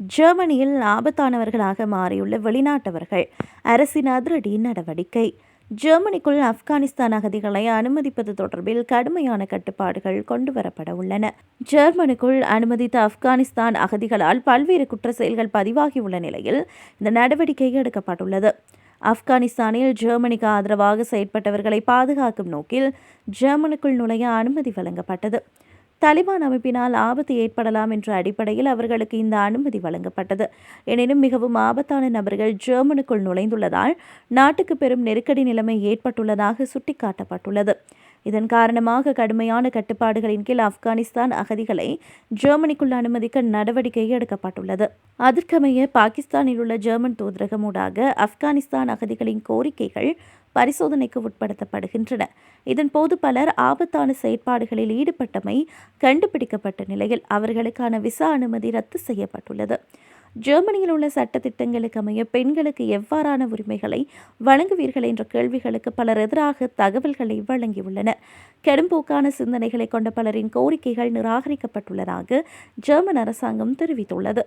ஜெர்மனியில் ஆபத்தானவர்களாக மாறியுள்ள வெளிநாட்டவர்கள் அரசின் அதிரடி நடவடிக்கை. ஜெர்மனிக்குள் ஆப்கானிஸ்தான் அகதிகளை அனுமதிப்பது தொடர்பில் கடுமையான கட்டுப்பாடுகள் கொண்டுவரப்பட உள்ளன. ஜெர்மனிக்குள் அனுமதித்த ஆப்கானிஸ்தான் அகதிகளால் பல்வேறு குற்ற செயல்கள் பதிவாகியுள்ள நிலையில் இந்த நடவடிக்கை எடுக்கப்பட்டுள்ளது. ஆப்கானிஸ்தானில் ஜெர்மனிக்கு ஆதரவாக செயற்பட்டவர்களை பாதுகாக்கும் நோக்கில் ஜெர்மனுக்குள் நுழைய அனுமதி வழங்கப்பட்டது. தலிபான் அமைப்பினால் ஆபத்து ஏற்படலாம் என்ற அடிப்படையில் அவர்களுக்கு இந்த அனுமதி வழங்கப்பட்டது. எனினும் மிகவும் ஆபத்தான நபர்கள் ஜெர்மனுக்குள் நுழைந்துள்ளதால் நாட்டுக்கு பெரும் நெருக்கடி நிலைமை ஏற்பட்டுள்ளதாக சுட்டிக்காட்டப்பட்டுள்ளது. இதன் காரணமாக கடுமையான கட்டுப்பாடுகளின் கீழ் ஆப்கானிஸ்தான் அகதிகளை ஜெர்மனிக்குள் அனுமதிக்க நடவடிக்கை எடுக்கப்பட்டுள்ளது. அதற்கமைய பாகிஸ்தானில் உள்ள ஜெர்மன் தூதரகம் ஊடாக ஆப்கானிஸ்தான் அகதிகளின் கோரிக்கைகள் பரிசோதனைக்கு உட்படுத்தப்படுகின்றன. இதன்போது பலர் ஆபத்தான செயற்பாடுகளில் ஈடுபட்டமை கண்டுபிடிக்கப்பட்ட நிலையில் அவர்களுக்கான விசா அனுமதி ரத்து செய்யப்பட்டுள்ளது. ஜெர்மனியில் உள்ள சட்டத்திட்டங்களுக்கு அமைய பெண்களுக்கு எவ்வாறான உரிமைகளை வழங்குவீர்கள் என்ற கேள்விகளுக்கு பலர் எதிராக தகவல்களை வழங்கியுள்ளனர். கெடும்போக்கான சிந்தனைகளை கொண்ட பலரின் கோரிக்கைகள் நிராகரிக்கப்பட்டுள்ளதாக ஜெர்மன் அரசாங்கம் தெரிவித்துள்ளது.